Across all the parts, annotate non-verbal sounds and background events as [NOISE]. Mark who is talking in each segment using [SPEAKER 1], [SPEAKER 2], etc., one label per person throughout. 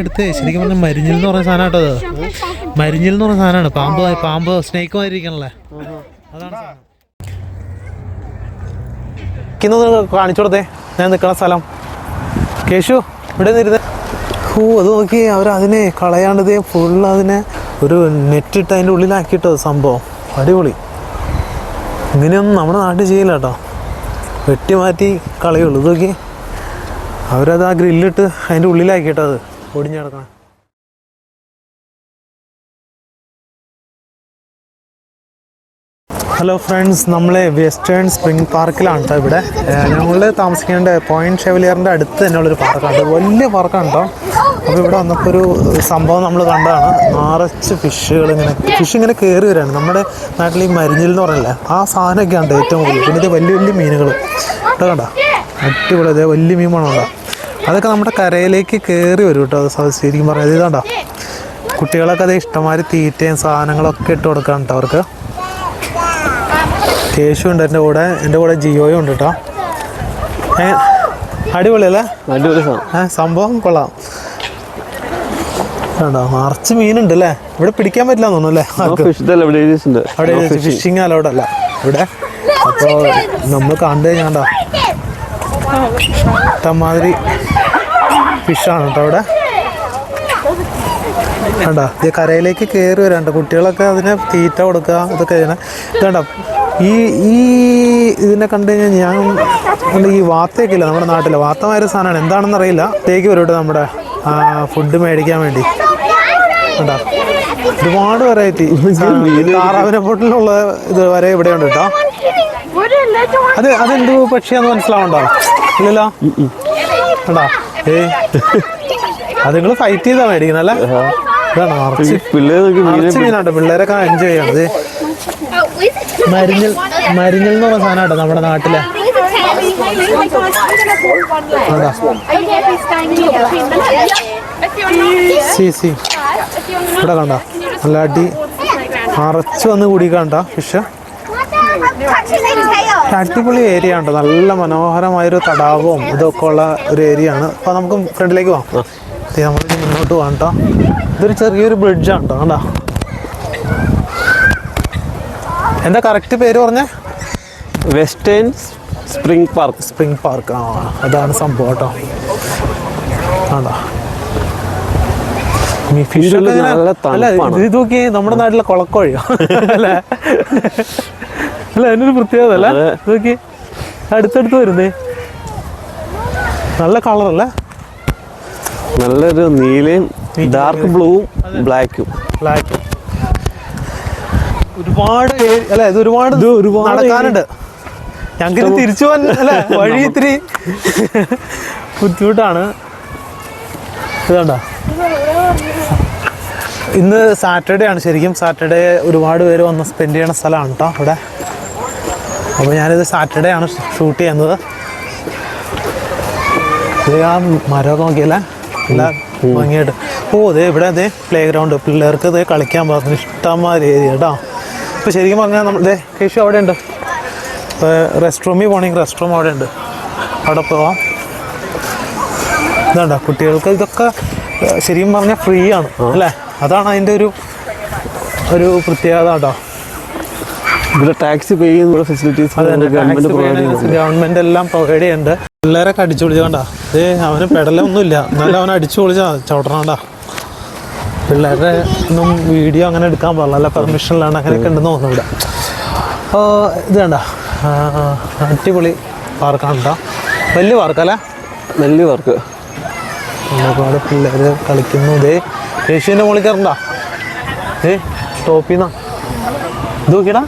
[SPEAKER 1] എടുത്ത് ശരിക്കും പറഞ്ഞാൽ മരിഞ്ഞിൽ എന്ന് പറയുന്ന സാധനം കേട്ടോ മരിഞ്ഞിൽ എന്ന് പറയുന്ന സാധനമാണ്. പാമ്പ് പാമ്പ് സ്നേക്ക് മാതിരിക്കണല്ലേ അതാണ്. ഇന്ന് കാണിച്ചു കൊടുത്തേ. ഞാൻ നിൽക്കണ സ്ഥലം. കേശു ഇവിടെ നിരുന്ന് ഓ അത് നോക്കി അവർ അതിനെ കളയാണ്ടത് ഫുള്ള് അതിനെ ഒരു നെറ്റിട്ട് അതിന്റെ ഉള്ളിലാക്കിയിട്ടോ സംഭവം. അടിപൊളി. ഇങ്ങനെയൊന്നും നമ്മുടെ നാട്ടിൽ ചെയ്യില്ല കേട്ടോ. വെട്ടി മാറ്റി കളയുള്ളൂ. ഇത് നോക്കി അവരത് ആ ഗ്രില്ലിട്ട് അതിന്റെ ഉള്ളിലാക്കിയിട്ടോ അത്. ഒടിഞ്ഞു ഹലോ ഫ്രണ്ട്സ് നമ്മൾ വെസ്റ്റേൺ സ്പ്രിംഗ് പാർക്കിലാണ് കേട്ടോ ഇവിടെ. ഞങ്ങൾ താമസിക്കേണ്ട പോയിന്റ് ഷെവലിയറിന്റെ അടുത്ത് തന്നെയുള്ളൊരു പാർക്കാണ് വലിയ പാർക്കാണ് കേട്ടോ അപ്പോൾ ഇവിടെ വന്നപ്പോൾ ഒരു സംഭവം നമ്മൾ കണ്ടതാണ്. നിറച്ച് ഫിഷുകൾ ഇങ്ങനെ ഫിഷ് ഇങ്ങനെ കയറി വരികയാണ് നമ്മുടെ നാട്ടിൽ ഈ മരിഞ്ഞിൽ എന്ന് പറഞ്ഞില്ലേ ആ സാധനമൊക്കെയാണ് ഏറ്റവും കൂടുതൽ. പിന്നെ ഇത് വലിയ വലിയ മീനുകൾ കേട്ടോ കണ്ടോ? അടിപൊളി. വലിയ മീൻ മണമുണ്ടോ അതൊക്കെ നമ്മുടെ കരയിലേക്ക് കയറി വരും കേട്ടോ. അത് ശരിക്കും പറയാം ഇതാണ്ടോ? കുട്ടികളൊക്കെ അത് ഇഷ്ടമാതിരി തീറ്റയും സാധനങ്ങളൊക്കെ ഇട്ട് കൊടുക്കാൻ കേട്ടോ അവർക്ക്. കേശു ഉണ്ട് എന്റെ കൂടെ. എന്റെ കൂടെ ജിയോയും ഉണ്ട് കേട്ടോ. ഏ, അടിപൊളിയല്ലേ
[SPEAKER 2] അടിപൊളി
[SPEAKER 1] സംഭവം കൊള്ളാം. വേണ്ടോ നിറച്ച് മീനുണ്ട് അല്ലേ? ഇവിടെ പിടിക്കാൻ പറ്റില്ല തോന്നുന്നു അല്ലേ? അവിടെ ഫിഷിങ് അലൗഡ് അല്ല. ഇവിടെ. അപ്പോൾ നമ്മൾ കണ്ടു കഴിഞ്ഞാണ്ടോ? ഇഷ്ടംമാതിരി ഫിഷാണ് കേട്ടോ അവിടെ. കണ്ടോ ഇത് കരയിലേക്ക് കയറി വരാണ്ട് കുട്ടികളൊക്കെ അതിനെ തീറ്റ കൊടുക്കുക ഇതൊക്കെ ചെയ്യണം. ഇതണ്ട ഈ ഈ ഇതിനെ കണ്ടു കഴിഞ്ഞാൽ ഞാൻ ഈ വാത്തയൊക്കെ ഇല്ല നമ്മുടെ നാട്ടിൽ വാത്തമായൊരു സാധനമാണ്. എന്താണെന്ന് അറിയില്ല. തേക്ക് വരും കേട്ടോ നമ്മുടെ ഫുഡ് മേടിക്കാൻ വേണ്ടി. കണ്ടോ ഒരുപാട് വെറൈറ്റി താറാവിനെ പൊട്ടിലുള്ള ഇത് വരെ ഇവിടെ ഉണ്ട് കേട്ടോ അത് അതെന്ത് പക്ഷിയാന്ന് മനസ്സിലാവണ്ടോ ഇല്ലല്ലോ? കണ്ടോ ഏ അത് നിങ്ങൾ ഫൈറ്റ് ചെയ്താ മേടിക്കുന്നല്ലേ ഇതാണ് നിറച്ച് പിള്ളേരൊക്കെ എൻജോയ് ചെയ്യണത് മരിഞ്ഞൽ മരിഞ്ഞൽ എന്ന് പറഞ്ഞ സാധനം കേട്ടോ നമ്മുടെ നാട്ടിലെ. C C. ഇവിടെ കണ്ട. നല്ല അടി അറച്ചു വന്ന് കൂടി കണ്ട ഫിഷ് അടിപൊളി ഏരിയ ഉണ്ട്? നല്ല മനോഹരമായൊരു തടാകവും ഇതൊക്കെ ഉള്ള ഒരു ഏരിയ ആണ്. അപ്പോൾ നമുക്ക് ഫ്രണ്ടിലേക്ക് പോകാം നമ്മൾ മുന്നോട്ട് പോകാം കേട്ടോ ഇതൊരു ചെറിയൊരു ബ്രിഡ്ജാണ് കേട്ടോ കണ്ടോ? എന്താ കറക്റ്റ് പേര് പറഞ്ഞേ?
[SPEAKER 2] Western spring park
[SPEAKER 1] spring park ആ അതാണ് സംഭവം കേട്ടോ ആണോ
[SPEAKER 2] നല്ല
[SPEAKER 1] അല്ല. ഇത് നോക്കി നമ്മുടെ നാട്ടിലെ കുളക്കോഴിയോ? [LAUGHS] അല്ലേ? അല്ല അതിനൊരു പ്രത്യേകത അല്ല. നോക്കി. അടുത്തടുത്ത് വരുന്നേ. നല്ല കളർ അല്ല
[SPEAKER 2] നല്ലൊരു നീലയും ഡാർക്ക് ബ്ലൂവും ബ്ലാക്കും
[SPEAKER 1] ബ്ലാക്കും ഒരുപാട് അല്ല ഇത് ഒരുപാട് നടക്കാനുണ്ട്. ഞങ്ങൾക്ക് തിരിച്ചു പോകാൻ അല്ലെ? [LAUGHS] വഴി ഇത്തിരി ബുദ്ധിമുട്ടാണ്. ഇതാണ്ട. ഇന്ന് സാറ്റർഡേ ആണ്. ശരിക്കും സാറ്റർഡേ ഒരുപാട് പേര് വന്ന് സ്പെൻഡ് ചെയ്യണ സ്ഥലമാണ് കേട്ടോ ഇവിടെ അപ്പോൾ ഞാനിത് സാറ്റർഡേ ആണ് ഷൂട്ട് ചെയ്യുന്നത്. ഇത് ആ മരമൊക്കെ നോക്കിയല്ല? നല്ല ഭംഗിയായിട്ട്. ഓ അതെ ഇവിടെ അതെ പ്ലേ ഗ്രൗണ്ട് പിള്ളേർക്ക് ഇത് കളിക്കാൻ പറഞ്ഞു ഇഷ്ടംമാതിരി ഏരിയ കേട്ടോ ഇപ്പോൾ ശരിക്കും പറഞ്ഞാൽ നമ്മൾ ഇതേ കേശു അവിടെ ഉണ്ട് റെസ്റ്റ് റൂമിൽ പോകണമെങ്കിൽ റെസ്റ്റ് റൂം അവിടെ ഉണ്ട് അവിടെ പോവാം. ഇതാണ്ട കുട്ടികൾക്ക് ഇതൊക്കെ ശരിക്കും പറഞ്ഞാൽ ഫ്രീ ആണ് അല്ലേ? അതാണ് അതിന്റെ ഒരു ഒരു പ്രത്യേകത കേട്ടോ.
[SPEAKER 2] ഇവിടെ ടാക്സി പേ ചെയ്യുന്ന ഫെസിലിറ്റീസ് ഗവൺമെന്റ്
[SPEAKER 1] എല്ലാം പ്രൊവൈഡ് ചെയ്യുന്നുണ്ട്. പിള്ളേരൊക്കെ അടിച്ചു പൊളിച്ച കണ്ട? ഏ അവന് പെടലൊന്നുമില്ല. എന്നാലും അവൻ അടിച്ചു പൊളിച്ചാ ചവിട്ടണോണ്ടാ? പിള്ളേരുടെ ഒന്നും വീഡിയോ അങ്ങനെ എടുക്കാൻ പാടില്ല. അല്ല പെർമിഷനിലാണ് അങ്ങനെയൊക്കെ ഉണ്ടെന്ന് തോന്നുന്നു ഇവിടെ. ഇത് വേണ്ട അടിപൊളി പാർക്കാണ് കേട്ടോ. വലിയ പാർക്കല്ലേ
[SPEAKER 2] വലിയ പാർക്ക്
[SPEAKER 1] ഒരുപാട് പിള്ളേർ കളിക്കുന്നു. ഇതേ ഏഷ്യന്റെ മുകളിൽ കയറണ്ട? ഏ ടോപ്പിന്നാ. ഇത് നോക്കിയടാ.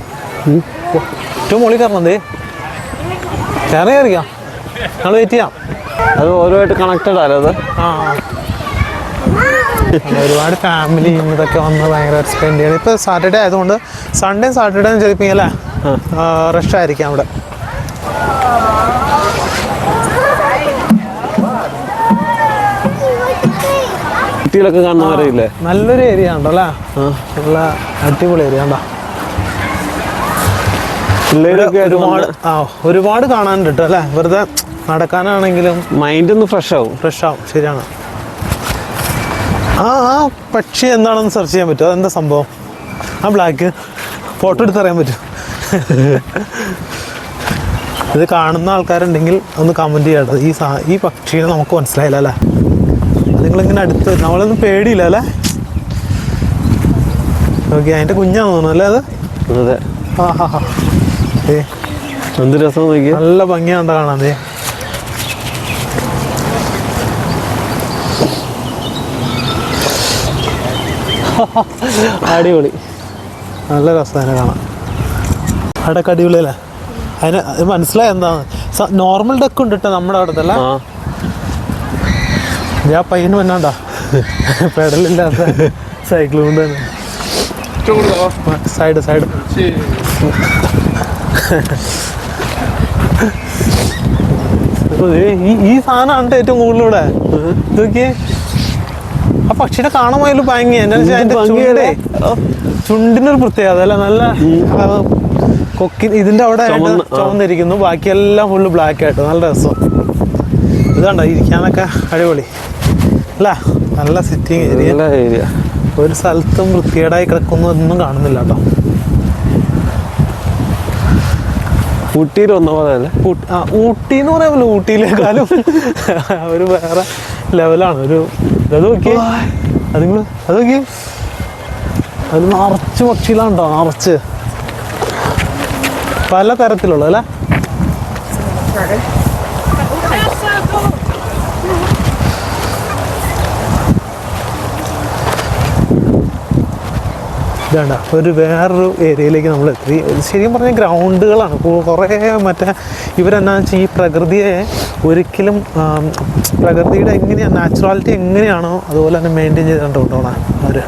[SPEAKER 1] ഏറ്റവും മുകളിൽ കയറണം ദേ കയറി കയറിക്കാം? ഞങ്ങൾ വെയിറ്റ് ചെയ്യാം.
[SPEAKER 2] അത് ഓരോമായിട്ട് കണക്റ്റഡ് ആലോ അത്?
[SPEAKER 1] ആ ഒരുപാട് ഫാമിലി ഇതൊക്കെ വന്ന് ഭയങ്കര സ്പെൻഡ് ചെയ്യണം ഇപ്പോൾ സാറ്റർഡേ ആയതുകൊണ്ട് സൺഡേ സാറ്റർഡേ ചിലപ്പോൾ അല്ലേ? റഷ് ആയിരിക്കാം അവിടെ.
[SPEAKER 2] കുട്ടികളൊക്കെ കാണുന്നവരെയില്ലേ
[SPEAKER 1] നല്ലൊരു ഏരിയ ഉണ്ടല്ലേ? നല്ല അടിപൊളി ഏരിയ ഉണ്ടോ?
[SPEAKER 2] പിള്ളേരൊക്കെ
[SPEAKER 1] ഒരുപാട് ആ ഒരുപാട് കാണാനുണ്ട് കേട്ടോ അല്ലേ? വെറുതെ നടക്കാനാണെങ്കിലും
[SPEAKER 2] മൈൻഡ് ഒന്ന് ഫ്രഷ് ആവും
[SPEAKER 1] ഫ്രഷ് ആവും ശരിയാണ്. ആ ആ പക്ഷി എന്താണെന്ന് സെർച്ച് ചെയ്യാൻ പറ്റുമോ? അതെന്താ സംഭവം? ആ ബ്ലാക്ക് ഫോട്ടോ എടുത്ത് അറിയാൻ പറ്റും ഇത് കാണുന്ന ആൾക്കാരുണ്ടെങ്കിൽ ഒന്ന് കമന്റ് ചെയ്യട്ടോ ഈ സാ ഈ പക്ഷീനെ നമുക്ക് മനസ്സിലായില്ല അല്ലേ? നിങ്ങളിങ്ങനെ അടുത്ത്. നമ്മളൊന്നും പേടിയില്ല അല്ലേ? ഓക്കെ അതിന്റെ കുഞ്ഞാന്ന് തോന്നുന്നു അല്ലേ അത്?
[SPEAKER 2] അതെ.
[SPEAKER 1] ആ ഹാ ഹാ.
[SPEAKER 2] എന്ത് രസം നോക്കി
[SPEAKER 1] നല്ല ഭംഗിയാണ്ട കാണാൻ അടിപൊളി. നല്ല രസമാണ് കാണാൻ. അവിടെയൊക്കെ അടിപൊളിയല്ലേ? അതിന് അത് മനസ്സിലായ എന്താണ് നോർമൽ ഡക്ക് ഉണ്ട് കേട്ടോ നമ്മുടെ അവിടുത്തെ അല്ല
[SPEAKER 2] ആ
[SPEAKER 1] ഞാൻ പയ്യന് വന്നാണ്ടാ പെടലില്ലാത്ത സൈക്കിൾ കൊണ്ട് തന്നെ? സൈഡ് സൈഡ് ഈ ഈ സാധനമാണ് ഏറ്റവും കൂടുതൽ ഇവിടെ ഇതൊക്കെ ആ പക്ഷിയുടെ കാണാൻ പോയാലും ഭംഗി. എന്നാ വെച്ചാൽ അതിന്റെ ചുണ്ടേ ചുണ്ടിനൊരു പ്രത്യേകത. അല്ല നല്ല കൊക്കി ഇതിന്റെ അവിടെ. ചുവന്നിരിക്കുന്നു ബാക്കിയെല്ലാം ഫുള്ള് ബ്ലാക്ക് ആയിട്ട്. നല്ല രസം. ഇതാണ്ടോ ഇരിക്കാനൊക്കെ അടിപൊളി. അല്ല നല്ല സിറ്റിംഗ് ഏരിയ
[SPEAKER 2] ഏരിയ
[SPEAKER 1] ഒരു സ്ഥലത്തും വൃത്തികേടായി കിടക്കുന്നൊന്നും കാണുന്നില്ല കേട്ടോ.
[SPEAKER 2] ഊട്ടിയിൽ വന്ന പോലെ അല്ലേ
[SPEAKER 1] ഊട്ടി എന്ന് പറയാമല്ലോ ഊട്ടിയിലേക്കാളും ഒരു വേറെ ലെവലാണ് ഒരു അത് നോക്കി അത് നിങ്ങൾ അത് നോക്കി അത് നിറച്ച് പക്ഷികളുണ്ടോ നിറച്ച്. പല തരത്തിലുള്ള അല്ലേ? ഇതാണ്ട ഒരു വേറൊരു ഏരിയയിലേക്ക് നമ്മൾ എത്തി. ശരിക്കും പറഞ്ഞാൽ ഗ്രൗണ്ടുകളാണ്. കുറേ മറ്റേ ഇവരെന്നാ വെച്ചാൽ ഈ പ്രകൃതിയെ ഒരിക്കലും പ്രകൃതിയുടെ എങ്ങനെയാണ് നാച്ചുറാലിറ്റി എങ്ങനെയാണോ അതുപോലെ തന്നെ മെയിന്റെയിൻ ചെയ്തുകൊണ്ട് കൊണ്ടുപോകണം അവർ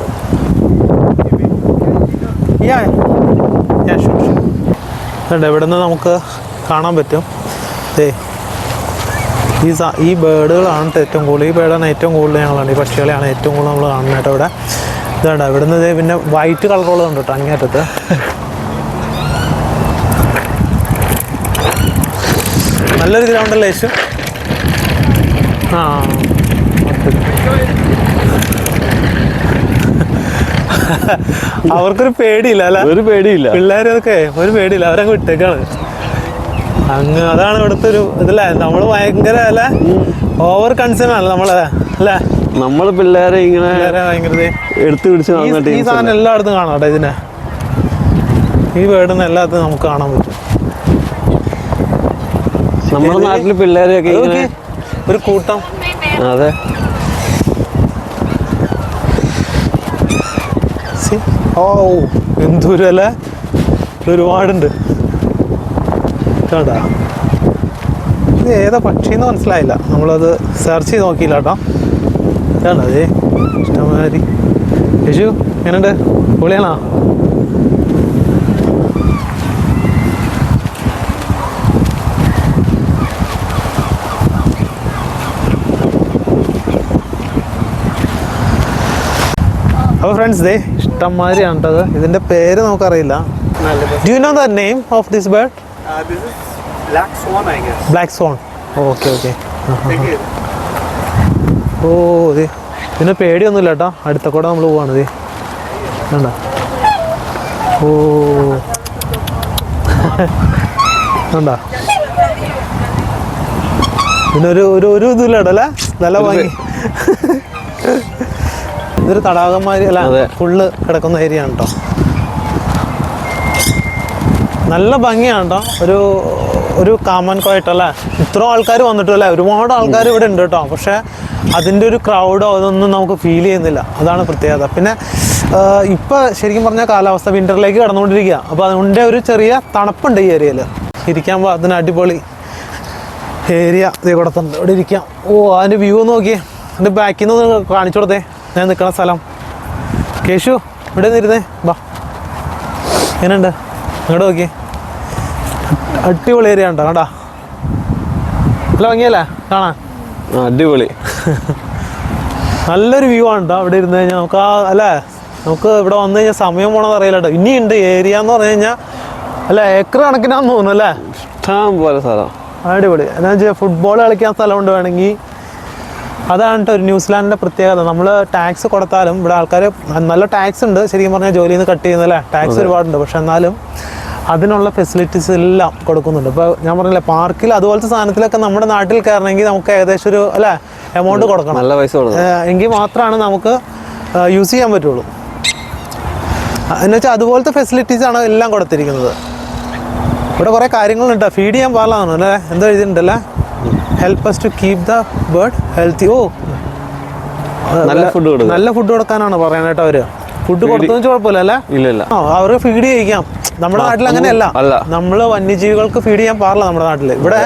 [SPEAKER 1] ഞാൻ അതുകൊണ്ട് ഇവിടെ നിന്ന് നമുക്ക് കാണാൻ പറ്റും. ദേ ഈ ഈ ബേഡുകളാണ് ഏറ്റവും കൂടുതൽ ഈ ബേഡാണ് ഏറ്റവും കൂടുതൽ ഞങ്ങളാണ് ഈ പക്ഷികളെയാണ് ഏറ്റവും കൂടുതൽ നമ്മൾ കാണുന്നത് ഇവിടെ. ഇതാണ്ട് ഇവിടെ നിന്ന് പിന്നെ വൈറ്റ് കളറുള്ളത് ഉണ്ട് കേട്ടോ അങ്ങേറ്റത്ത് നല്ലൊരു ഗ്രൗണ്ട് അല്ലേ യേശു? ആ അവർക്കൊരു പേടിയില്ല അല്ല?
[SPEAKER 2] ഒരു പേടിയില്ല.
[SPEAKER 1] പിള്ളേരൊക്കെ ഒരു പേടിയില്ല അവരങ്ങ് വിട്ടേക്കാണ്. അങ്ങ് അതാണ് ഇവിടുത്തെ ഒരു ഇതല്ലേ? നമ്മൾ ഭയങ്കര അല്ലേ? ഓവർ കൺസേൺ ആണ് നമ്മളെ അല്ലേ?
[SPEAKER 2] നമ്മൾ പിള്ളേരെ ഇങ്ങനെ എടുത്തു പിടിച്ച്
[SPEAKER 1] ഈ- സാധനം എല്ലായിടത്തും കാണാം കേട്ടോ ഇതിനെ. ഈ വേടുന്ന എല്ലാത്തും നമുക്ക് കാണാൻ പറ്റും.
[SPEAKER 2] നമ്മുടെ നാട്ടിൽ പിള്ളേരെയൊക്കെ ഇങ്ങനെ
[SPEAKER 1] ഒരു കൂട്ടം.
[SPEAKER 2] അതെ.
[SPEAKER 1] ഓ എന്തൂരല്ലേ ഒരുപാടുണ്ട്. കേട്ടാ ഇത് ഏതാ പക്ഷിന്ന് മനസ്സിലായില്ല. നമ്മളത് സെർച്ച് ചെയ്ത് നോക്കിയില്ല കേട്ടോ. കേട്ടോ അതേ ഇഷ്ടമാതിരി. യശു എങ്ങനെയുണ്ട്? പൊളിയാണോ? അപ്പോൾ ഫ്രണ്ട്സ് ദേ ഇഷ്ടംമാതിരിയാണ് കേട്ടത് ഇതിന്റെ പേര് നമുക്കറിയില്ല. Do know the name of this bird. Black zone okay okay. ഓ ഇത് പിന്നെ പേടിയൊന്നുമില്ല കേട്ടോ. അടുത്ത കൂടെ നമ്മൾ പോവാണ് ഇത് വേണ്ട ഓ. വേണ്ട പിന്നെ ഒരു ഒരു ഇതില്ല കേട്ടോ അല്ലേ? നല്ല വാങ്ങി ഇതൊരു തടാകന്മാര് അല്ല. ഫുള്ള് കിടക്കുന്ന ഏരിയ ആണ് കേട്ടോ. നല്ല ഭംഗിയാണ് കേട്ടോ. ഒരു ഒരു കാമൻ കോയിട്ടല്ലേ ഇത്ര ആൾക്കാർ വന്നിട്ടല്ലേ ഒരുപാട് ആൾക്കാർ ഇവിടെ ഉണ്ട് കേട്ടോ. പക്ഷേ അതിന്റെ ഒരു ക്രൗഡോ അതൊന്നും നമുക്ക് ഫീൽ ചെയ്യുന്നില്ല. അതാണ് പ്രത്യേകത. പിന്നെ ഇപ്പോൾ ശരിക്കും പറഞ്ഞാൽ കാലാവസ്ഥ വിന്ററിലേക്ക് കടന്നുകൊണ്ടിരിക്കുക അപ്പോൾ അതിന്റെ ഒരു ചെറിയ തണുപ്പുണ്ട് ഈ ഏരിയയിൽ ഇരിക്കാൻ അതിന് അടിപൊളി ഏരിയ ഇതേ കൂടെ തന്നെ. ഇവിടെ ഇരിക്കാം. ഓ അതിന്റെ വ്യൂ നോക്കിയേ. എന്റെ ബാക്കിൽ നിന്ന് കാണിച്ചു കൊടുത്തേ. ഞാൻ നിൽക്കുന്ന സ്ഥലം. കേശു ഇവിടെ നിന്നിരുന്നേ. ബാ എങ്ങനെയുണ്ട്? ഇങ്ങോട്ട് നോക്കിയേ. അടിപൊളി ഏരിയ ഉണ്ടോ? കണ്ടാ? നല്ല ഭംഗിയല്ലേ? കാണാൻ?
[SPEAKER 2] അടിപൊളി.
[SPEAKER 1] നല്ലൊരു വ്യൂ ആണ് കേട്ടോ അവിടെ ഇരുന്ന് കഴിഞ്ഞാൽ നമുക്ക് ആ അല്ലേ? നമുക്ക് ഇവിടെ വന്നു കഴിഞ്ഞാൽ സമയം പോണത് അറിയില്ല കേട്ടോ ഇനിയുണ്ട് ഏരിയ എന്ന് പറഞ്ഞു കഴിഞ്ഞാൽ അല്ല ഏക്കർ കണക്കിനാന്ന് തോന്നുന്നു അല്ലേ?
[SPEAKER 2] ഇഷ്ടം പോലെ സ്ഥലം.
[SPEAKER 1] അടിപൊളി. എന്നാ വെച്ചാൽ ഫുട്ബോൾ കളിക്കാൻ സ്ഥലമുണ്ട് വേണമെങ്കിൽ അതാണ് കേട്ടോ ഒരു ന്യൂസിലാൻഡിന്റെ പ്രത്യേകത. നമ്മൾ ടാക്സ് കൊടുത്താലും ഇവിടെ ആൾക്കാർ നല്ല ടാക്സ് ഉണ്ട്. ശരിക്കും പറഞ്ഞാൽ ജോലിയിൽ നിന്ന് കട്ട് ചെയ്യുന്നല്ലേ ടാക്സ് ഒരുപാടുണ്ട്. പക്ഷെ എന്നാലും അതിനുള്ള ഫെസിലിറ്റീസ് എല്ലാം കൊടുക്കുന്നുണ്ട്. ഇപ്പോൾ ഞാൻ പറഞ്ഞില്ലേ പാർക്കിൽ അതുപോലത്തെ സാധനത്തിലൊക്കെ നമ്മുടെ നാട്ടിൽ കയറണമെങ്കിൽ നമുക്ക് ഏകദേശം ഒരു അല്ലേ? എമൗണ്ട് കൊടുക്കണം.
[SPEAKER 2] നല്ല പൈസ
[SPEAKER 1] എങ്കിൽ മാത്രമാണ് നമുക്ക് യൂസ് ചെയ്യാൻ പറ്റുള്ളൂ. എന്ന് വെച്ചാൽ അതുപോലത്തെ ഫെസിലിറ്റീസ് ആണ് എല്ലാം കൊടുത്തിരിക്കുന്നത്. ഇവിടെ കുറേ കാര്യങ്ങളുണ്ട്. ഫീഡ് ചെയ്യാൻ പാടില്ലാന്ന് അല്ലേ? എന്തോ എഴുതിയിട്ടുണ്ടല്ലേ? Help us to keep the bird healthy ഓ
[SPEAKER 2] നല്ല ഫുഡ്
[SPEAKER 1] നല്ല ഫുഡ് കൊടുക്കാനാണ് പറയാനായിട്ട് അവർ. ഫുഡ് കൊടുത്തു കുഴപ്പമില്ല അല്ലേ?
[SPEAKER 2] ഇല്ല
[SPEAKER 1] അവർക്ക് ഫീഡ് ചെയ്യിക്കാം. നമ്മുടെ നാട്ടിൽ അങ്ങനെയല്ല.
[SPEAKER 2] അല്ല.
[SPEAKER 1] നമ്മൾ വന്യജീവികൾക്ക് ഫീഡ് ചെയ്യാൻ പാടില്ല നമ്മുടെ നാട്ടിൽ ഇവിടെ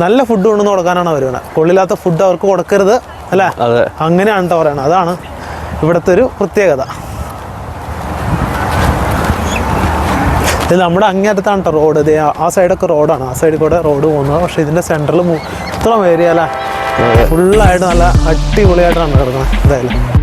[SPEAKER 1] നല്ല ഫുഡ് കൊണ്ടുവന്ന് കൊടുക്കാനാണ് അവർ വേണം കൊള്ളില്ലാത്ത ഫുഡ് അവർക്ക് കൊടുക്കരുത് അല്ലേ? അങ്ങനെയാണ് കേട്ടോ പറയണത്. അതാണ് ഇവിടുത്തെ ഒരു പ്രത്യേകത. ഇത് നമ്മുടെ അങ്ങേറ്റത്താണ് കേട്ടോ റോഡ് ഇത് ആ- ആ സൈഡൊക്കെ റോഡാണ് ആ സൈഡിൽ കൂടെ റോഡ് പോകുന്നത്. പക്ഷെ ഇതിന്റെ സെന്ററിൽ ഇത്രയും ഏരിയ അല്ലേ? ഫുള്ളായിട്ട് നല്ല അടിപൊളിയായിട്ടാണ് കിടക്കുന്നത് എന്തായാലും.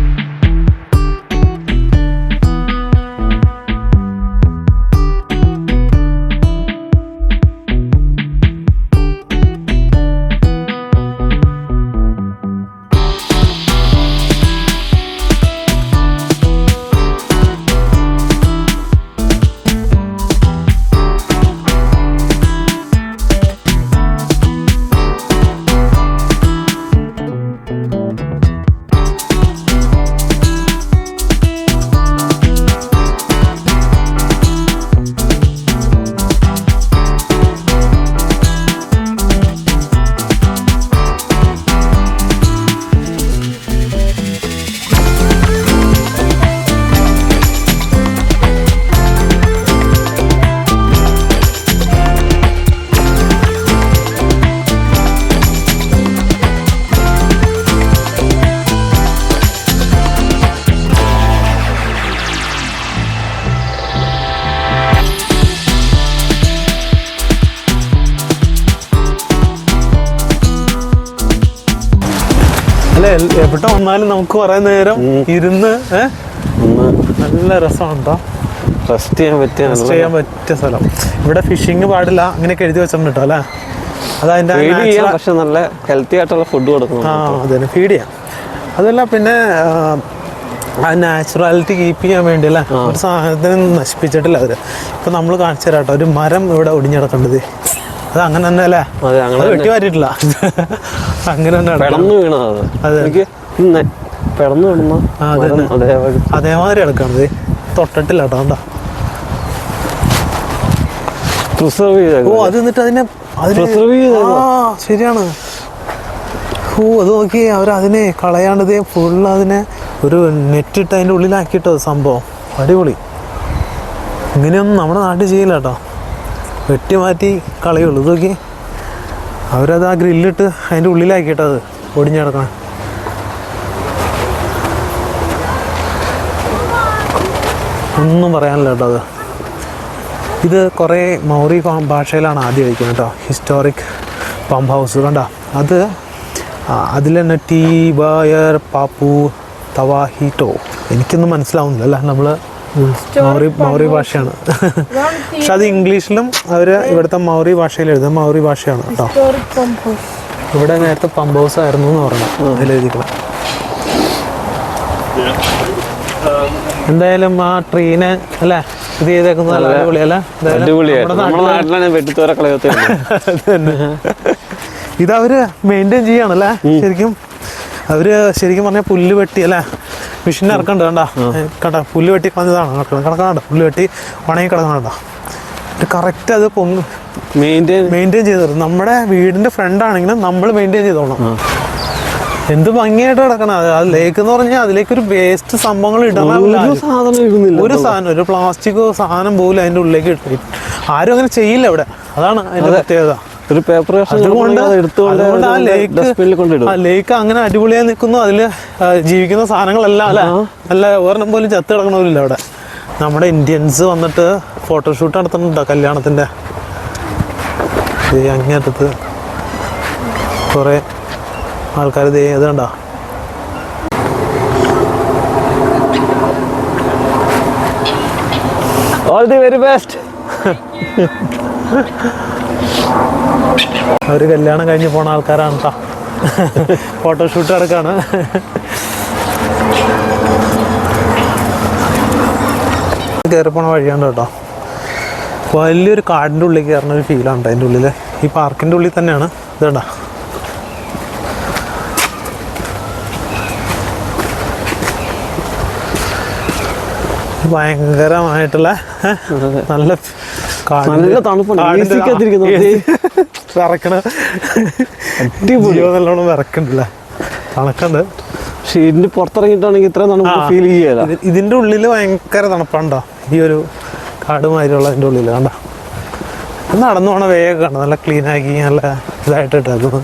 [SPEAKER 1] അല്ലെ എവിടെ വന്നാലും നമുക്ക് കുറെ നേരം ഇരുന്ന് നല്ല രസമാണ് കേട്ടോ
[SPEAKER 2] റെസ്റ്റ് ചെയ്യാൻ പറ്റിയ
[SPEAKER 1] റെസ്റ്റ് ചെയ്യാൻ പറ്റിയ സ്ഥലം. ഇവിടെ ഫിഷിങ് പാടില്ല അങ്ങനെയൊക്കെ എഴുതി വെച്ചിട്ടുണ്ട് കേട്ടോ അല്ലേ?
[SPEAKER 2] അതതിന്റെ പക്ഷെ നല്ല ഹെൽത്തി ആയിട്ടുള്ള ഫുഡ് കൊടുക്കും
[SPEAKER 1] ആ അതെ ഫീഡ് ചെയ്യാം. അതല്ല പിന്നെ ആ, നാച്ചുറാലിറ്റി കീപ്പ് ചെയ്യാൻ വേണ്ടി അല്ലേ? ഒരു സാധനത്തിനും നശിപ്പിച്ചിട്ടില്ല അവർ. ഇപ്പൊ നമ്മൾ കാണിച്ചു തരാം കേട്ടോ ഒരു മരം ഇവിടെ ഒടിഞ്ഞിടക്കേണ്ടത് അത് [LAUGHS] അങ്ങനെ തന്നെ. അല്ലേ വെട്ടി മാറ്റിട്ടില്ല അങ്ങനെ തന്നെ.
[SPEAKER 2] പിടന്നു വീണത്
[SPEAKER 1] അതെ.
[SPEAKER 2] പിടന്നു വീണ
[SPEAKER 1] അതേമാതിരി എടുക്കണത് തൊട്ടിട്ടില്ല കേട്ടോ
[SPEAKER 2] പ്രിസർവ്
[SPEAKER 1] ഓ അത് എന്നിട്ട് അതിനെ. ആ ശരിയാണ്. ഓ അത് നോക്കി അവർ അതിനെ കളയാണ്ടത് ഫുള്ള് അതിനെ ഒരു നെറ്റിട്ട് അതിന്റെ ഉള്ളിലാക്കിയിട്ടോ സംഭവം. അടിപൊളി. ഇങ്ങനെയൊന്നും നമ്മുടെ നാട്ടിൽ ചെയ്യില്ല കേട്ടോ. വെട്ടി മാറ്റി കളയുള്ളൂ ഇതൊക്കെ അവരത് ആ ഗ്രില്ലിട്ട് അതിന്റെ ഉള്ളിലാക്കിയിട്ടത് ഒടിഞ്ഞു കിടക്കണം ഒന്നും പറയാനില്ല കേട്ടോ അത്. ഇത് കുറേ മൗറി ഭാഷയിലാണ് ആദ്യം വയ്ക്കുന്നത് കേട്ടോ. ഹിസ്റ്റോറിക് പമ്പ് ഹൗസ് കണ്ടോ. അത് അതിൽ തന്നെ ടീ ബയർ പാപ്പു തവാഹിറ്റോ എനിക്കൊന്നും മനസ്സിലാവുന്നില്ല അല്ല? നമ്മൾ മൗറി മൗറി ഭാഷയാണ്. പക്ഷെ അത് ഇംഗ്ലീഷിലും അവർ ഇവിടുത്തെ മൗറി ഭാഷയിൽ എഴുതുന്ന മൗറി ഭാഷയാണ് കേട്ടോ. ഇവിടെ നേരത്തെ പമ്പ് ഹൗസ് ആയിരുന്നു എന്ന് പറഞ്ഞു. അതിലെഴുതിക്കണം എന്തായാലും ആ ട്രെയിന് അല്ലേ ഇത് ചെയ്തേക്കുന്ന നല്ല അടിപൊളിയല്ലേ. ഇതവര് മെയിന്റെയിൻ ചെയ്യാണല്ലേ ശരിക്കും അവർ ശരിക്കും പറഞ്ഞാൽ പുല്ല് വെട്ടി അല്ലേ? മെഷീൻ ഇറക്കണ്ട കണ്ട? കണ്ട? പുല്ല് വെട്ടി കളഞ്ഞതാണ് കിടക്കണം കിടക്കണ്ട പുല്ല് വെട്ടി ഉണങ്ങി കിടക്കണണ്ട കറക്റ്റ് അത് പൊങ്ങ്
[SPEAKER 2] മെയിന്റെയിൻ
[SPEAKER 1] മെയിന്റെയിൻ ചെയ്ത് നമ്മുടെ വീടിന്റെ ഫ്രണ്ട് ആണെങ്കിലും നമ്മൾ മെയിന്റെയിൻ ചെയ്തോണം. എന്ത് ഭംഗിയായിട്ട് കിടക്കണം? അത് ലേക്ക് എന്ന് പറഞ്ഞാൽ അതിലേക്ക് ഒരു വേസ്റ്റ് സംഭവങ്ങൾ ഇടണം
[SPEAKER 2] ഒരു സാധനം
[SPEAKER 1] ഒരു പ്ലാസ്റ്റിക് പ്ലാസ്റ്റിക്കോ സാധനം പോലും അതിന്റെ ഉള്ളിലേക്ക് ഇട്ടു. ആരും അങ്ങനെ ചെയ്യില്ല ഇവിടെ. അതാണ് അതിന്റെ പ്രത്യേകത.
[SPEAKER 2] ഒരു പേപ്പർ എടുത്തുകൊണ്ട്
[SPEAKER 1] ആ ലേക്ക് അങ്ങനെ അടിപൊളിയായി നിൽക്കുന്നു. അതിൽ ജീവിക്കുന്ന സാധനങ്ങളെല്ലാം അല്ല? നല്ല ഒരെണ്ണം പോലും ചത്ത് കിടക്കണമില്ല അവിടെ. നമ്മുടെ ഇന്ത്യൻസ് വന്നിട്ട് ഫോട്ടോഷൂട്ട് നടത്തുന്നുണ്ടോ കല്യാണത്തിന്റെ അങ്ങേറ്റത്ത് കുറേ ആൾക്കാർ ഇത് കണ്ടോ?
[SPEAKER 2] ഓൾ ദി വെരി ബെസ്റ്റ്
[SPEAKER 1] അവർ കല്യാണം കഴിഞ്ഞ് പോണ ആൾക്കാരാണ് ഫോട്ടോഷൂട്ട് അടക്കാണ് കയറി പോണ വഴിയാണ് കേട്ടോ വലിയൊരു കാടിന്റെ ഉള്ളിൽ കയറുന്ന ഒരു ഫീലാണ് കേട്ടോ അതിന്റെ ഉള്ളിൽ ഈ പാർക്കിന്റെ ഉള്ളിൽ തന്നെയാണ്. ഇതേടാ ഭയങ്കരമായിട്ടുള്ള നല്ല
[SPEAKER 2] നല്ല തണുപ്പാണ്.
[SPEAKER 1] കാടിന്റെ-
[SPEAKER 2] AC ക്കകത്തിരിക്കുന്നു.
[SPEAKER 1] AC [LAUGHS] വിറക്കണ. ജീവൻ നല്ലോണം വിറക്കണ്ടല്ലേ? തണുക്കണ്ട്.
[SPEAKER 2] പക്ഷെ ഇതിന്റെ പുറത്തിറങ്ങിയിട്ടാണെങ്കിൽ ഇത്ര തണുപ്പ് ഫീൽ ചെയ്യല.
[SPEAKER 1] ഇത് ഇതിന്റെ ഉള്ളിൽ ഭയങ്കര തണുപ്പാണ്ടോ. ഈ ഒരു കാട് മാതിരിയുള്ള ഇതിന്റെ ഉള്ളിൽ കണ്ട. നടന്നു പോണ വേഗം കണ്ട. നല്ല ക്ലീൻ ആക്കി നല്ല ഇതായിട്ട് ഇട്ടേക്കുന്നത്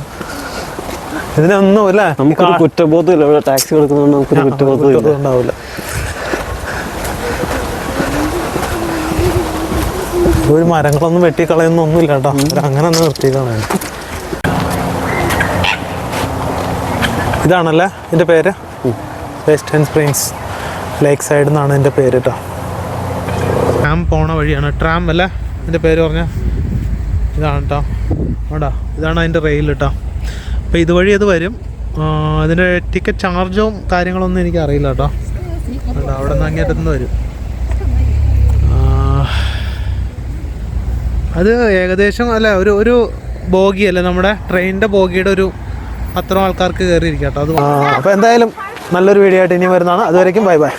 [SPEAKER 1] ഇതിനൊന്നും അല്ലേ?
[SPEAKER 2] നമുക്ക് കുറ്റബോധമില്ല. ഇല്ല ടാക്സി കൊടുക്കുന്നതുകൊണ്ട് നമുക്കൊരു കുറ്റബോധം
[SPEAKER 1] ഉണ്ടാവില്ല. ഒരു മരങ്ങളൊന്നും വെട്ടിക്കളയുന്നൊന്നുമില്ല കേട്ടോ. അങ്ങനെ ഒന്ന് നിർത്തിക്കളയാണ് ഇതാണല്ലേ ഇതിന്റെ പേര്? വെസ്റ്റേൺ സ്പ്രിങ്സ് ലേക്ക് സൈഡ് എന്നാണ് എന്റെ പേര് കേട്ടോ. ട്രാം പോണ വഴിയാണ്. ട്രാം അല്ലേ? എന്റെ പേര് പറഞ്ഞ? ഇതാണ് കേട്ടോ. ആടാ ഇതാണ് അതിന്റെ റെയിൽ കേട്ടോ. അപ്പോൾ ഇതുവഴി അത് വരും. അതിന്റെ അതിന്റെ ടിക്കറ്റ് ചാർജും കാര്യങ്ങളൊന്നും എനിക്ക് അറിയില്ല കേട്ടോ. അവിടെ നിന്ന് അങ്ങേറ്റത്തുനിന്ന് വരും. അത് ഏകദേശം അല്ല ഒരു ഒരു ബോഗി അല്ലേ നമ്മുടെ? ട്രെയിനിന്റെ ബോഗിയുടെ ഒരു അത്ര ആൾക്കാർക്ക് കയറിയിരിക്കാം കേട്ടോ അത് അപ്പോൾ എന്തായാലും നല്ലൊരു വീഡിയോ ആയിട്ട് ഇനി വരുന്നതാണ്. അതുവരേക്കും ബൈ ബൈ.